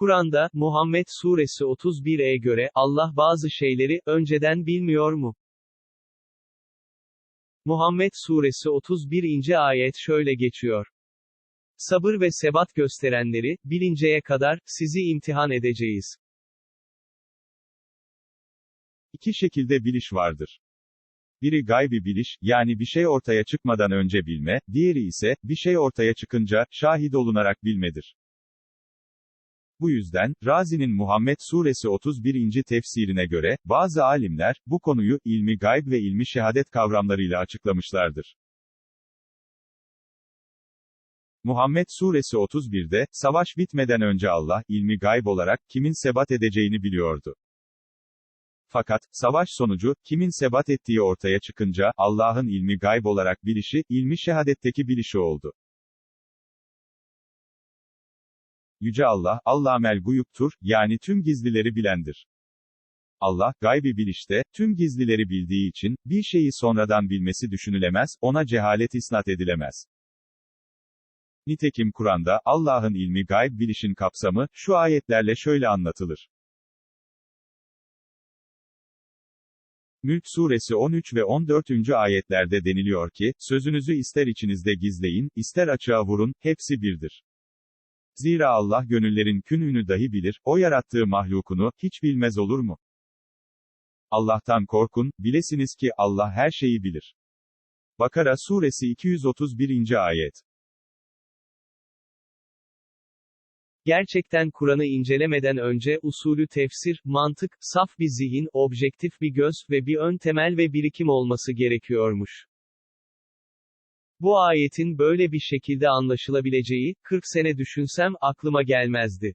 Kur'an'da, Muhammed Suresi 31'e göre, Allah bazı şeyleri, önceden bilmiyor mu? Muhammed Suresi 31. ayet şöyle geçiyor. Sabır ve sebat gösterenleri, bilinceye kadar, sizi imtihan edeceğiz. İki şekilde biliş vardır. Biri gaybi biliş, yani bir şey ortaya çıkmadan önce bilme, diğeri ise, bir şey ortaya çıkınca, şahit olunarak bilmedir. Bu yüzden, Razi'nin Muhammed Suresi 31. tefsirine göre, bazı alimler, bu konuyu, ilmi gayb ve ilmi şehadet kavramlarıyla açıklamışlardır. Muhammed Suresi 31'de, savaş bitmeden önce Allah, ilmi gayb olarak, kimin sebat edeceğini biliyordu. Fakat, savaş sonucu, kimin sebat ettiği ortaya çıkınca, Allah'ın ilmi gayb olarak bilişi, ilmi şehadetteki bilişi oldu. Yüce Allah, Allamel guyuptur, yani tüm gizlileri bilendir. Allah, gaybi bilişte, tüm gizlileri bildiği için, bir şeyi sonradan bilmesi düşünülemez, ona cehalet isnat edilemez. Nitekim Kur'an'da, Allah'ın ilmi gayb bilişin kapsamı, şu ayetlerle şöyle anlatılır. Mülk suresi 13 ve 14. ayetlerde deniliyor ki, sözünüzü ister içinizde gizleyin, ister açığa vurun, hepsi birdir. Zira Allah gönüllerin künhünü dahi bilir, o yarattığı mahlukunu, hiç bilmez olur mu? Allah'tan korkun, bilesiniz ki, Allah her şeyi bilir. Bakara suresi 231. ayet. Gerçekten Kur'an'ı incelemeden önce, usulü tefsir, mantık, saf bir zihin, objektif bir göz ve bir ön temel ve birikim olması gerekiyormuş. Bu ayetin böyle bir şekilde anlaşılabileceği, 40 sene düşünsem, aklıma gelmezdi.